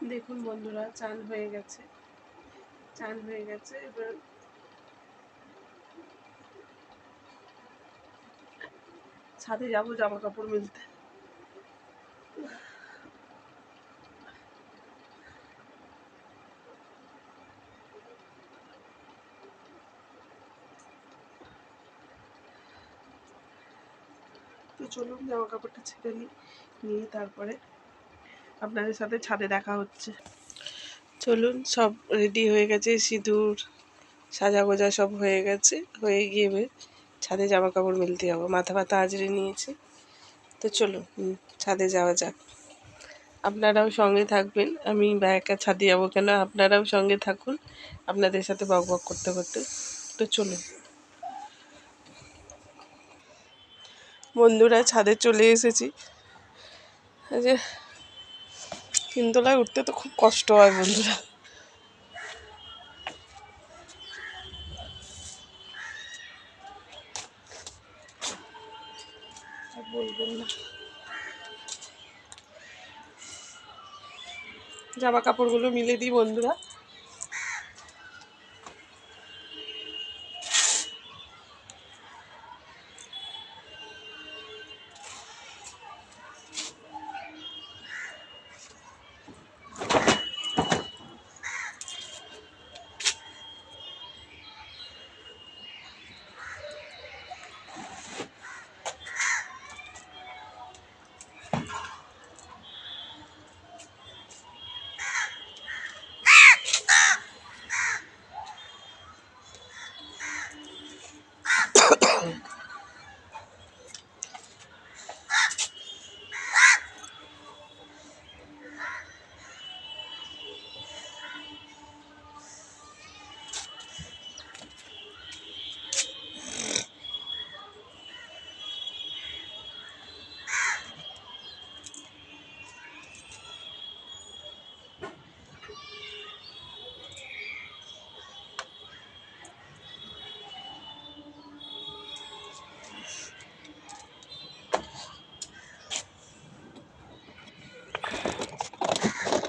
দেখুন বন্ধুরা, চান হয়ে গেছে। চান হয়ে গেছে, এবার ছাদে যাব জামা কাপড় মিলতে। তো চলুন জামা কাপড়টা ছেড়ে নিই নিয়ে তারপরে আপনাদের সাথে ছাদে দেখা হচ্ছে। চলুন, সব রেডি হয়ে গেছে, সিঁদুর সাজা গোজা সব হয়ে গেছে। হয়ে গিয়ে ছাদে জামা কাপড় মেলতে যাব। মাথা ব্যথা আজরে নিয়েছি। তো চলুন ছাদে যাওয়া যাক। আপনারাও সঙ্গে থাকবেন। আমি বা একা ছাদে যাব কেন? আপনারাও সঙ্গে থাকুন। আপনাদের সাথে বক বক করতে করতে। তো চলুন। বন্ধুরা, ছাদে চলে এসেছি। তিনতলায় উঠতে তো খুব কষ্ট হয় বন্ধুরা। বলবেন না। জামা কাপড়গুলো মিলে দিই বন্ধুরা।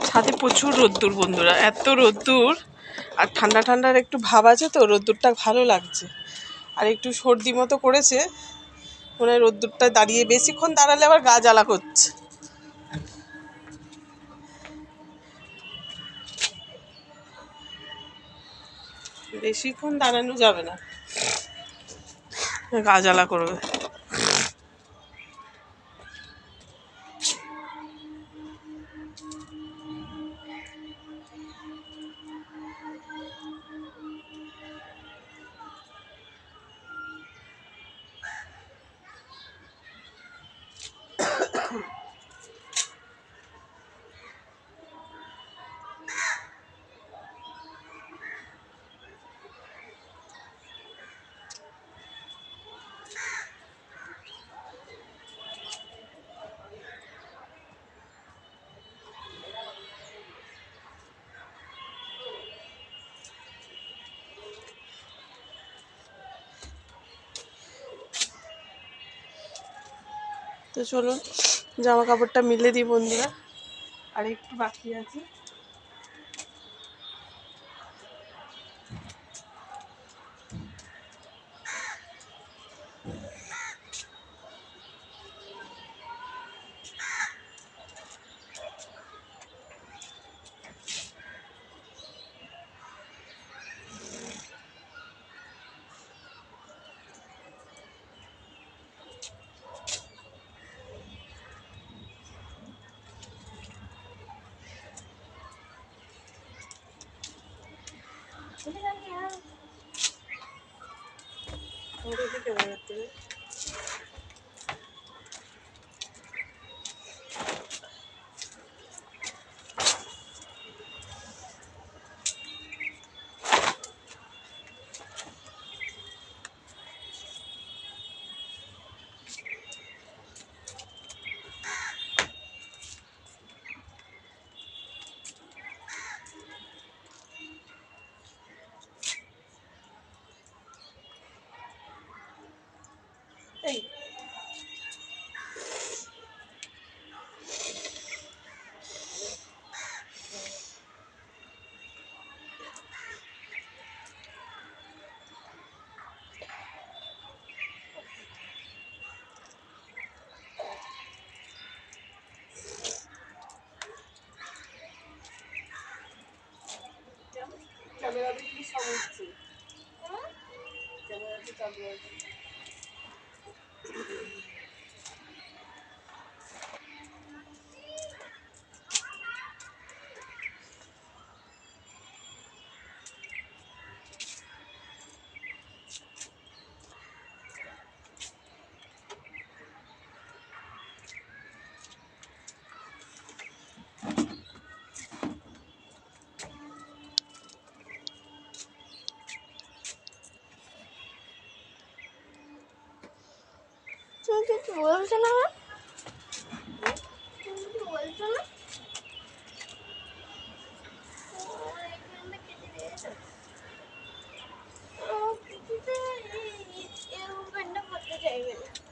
ছাদে প্রচুর রোদ্দুর বন্ধুরা, এত রোদ্দুর। আর ঠান্ডা ঠান্ডার একটু ভাব আছে তো, রোদ্দুরটা ভালো লাগছে। আর একটু সর্দি মতো করেছে, মনে হয় রোদ্দুরটা দাঁড়িয়ে বেশিক্ষণ দাঁড়ালে আবার গা জ্বালা করছে। বেশিক্ষণ দাঁড়ানো যাবে না। গা জ্বালা করবে। তো চলুন জামা কাপড়টা মিলে দিই বন্ধুরা। আর একটু বাকি আছে। 出てもやってる。বেড়াতে কি তুমি কিছু বলছো না তুমি কিছু বলছো না ও, এখানটা কেটে দিয়েছো। ও, কিছুতে এই- এরকম প্যান্টটা পরতে চাইবে না।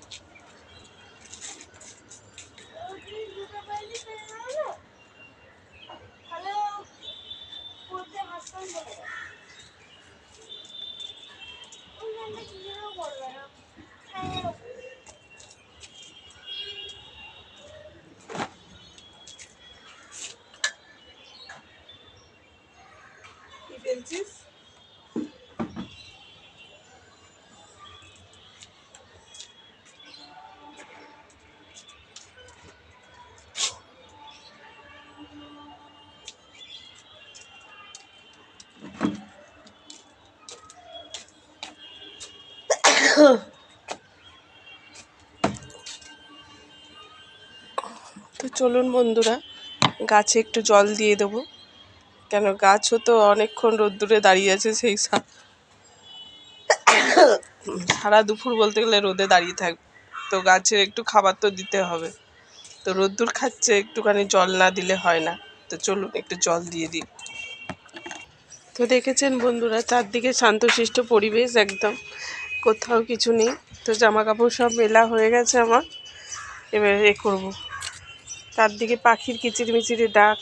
কি ফেলছিস তো চলুন বন্ধুরা গাছে একটু জল দিয়ে দেবো। কেন? গাছও তো অনেকক্ষণ রোদ্দুরে দাঁড়িয়ে আছে সেই সারা দুপুর বলতে গেলে রোদে দাঁড়িয়ে থাকবে তো গাছের একটু খাবার তো দিতে হবে। তো রোদ্দুর খাচ্ছে, একটুখানি জল না দিলে হয় না। তো চলুন, একটু জল দিয়ে দিই। তো দেখেছেন বন্ধুরা, চারদিকে শান্তশিষ্ট পরিবেশ একদম। কোথাও কিছু নেই। তো জামা কাপড় সব মেলা হয়ে গেছে আমার। এবার এ করব। চারদিকে পাখির কিচিরমিচিরে ডাক।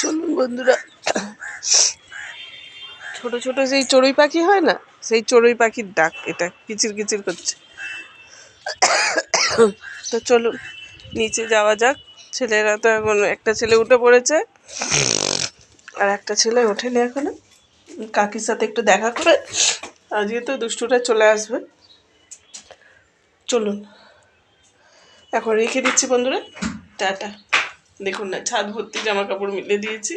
চলুন বন্ধুরা। ছোট ছোট যেই চড়ুই পাখি হয় না, সেই চড়ুই পাখির ডাক এটা কিচির কিচির করছে। তো চলুন, নিচে যাওয়া যাক। ছেলেরা তো এখন একটা ছেলে উঠে পড়েছে, আর একটা ছেলে ওঠেনি এখনও। কাকির সাথে একটু দেখা করে আজকে তো দুষ্টুটা চলে আসবে। চলুন, এখন রেখে দিচ্ছি বন্ধুরা। টাটা। দেখুন না, ছাদ ভর্তি জামা কাপড় মিলে দিয়েছি।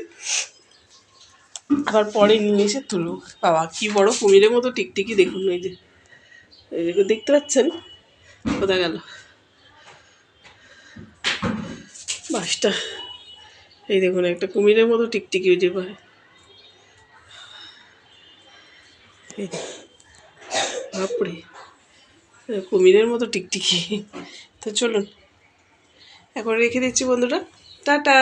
আবার পরে নিয়ে এসে তুলব বাবা, কি বড় কুমিরের মতো টিকটিকি দেখুন এই যে। দেখতে পাচ্ছেন? কোথায় গেল? বাসটা। এই দেখুন, একটা কুমিরের মতো টিকটিকি ওই যে পায়। এই বাপরে, কুমিরের মতো টিকটিকি। তো চলুন, এখন রেখে দিচ্ছি বন্ধুরা। টাটা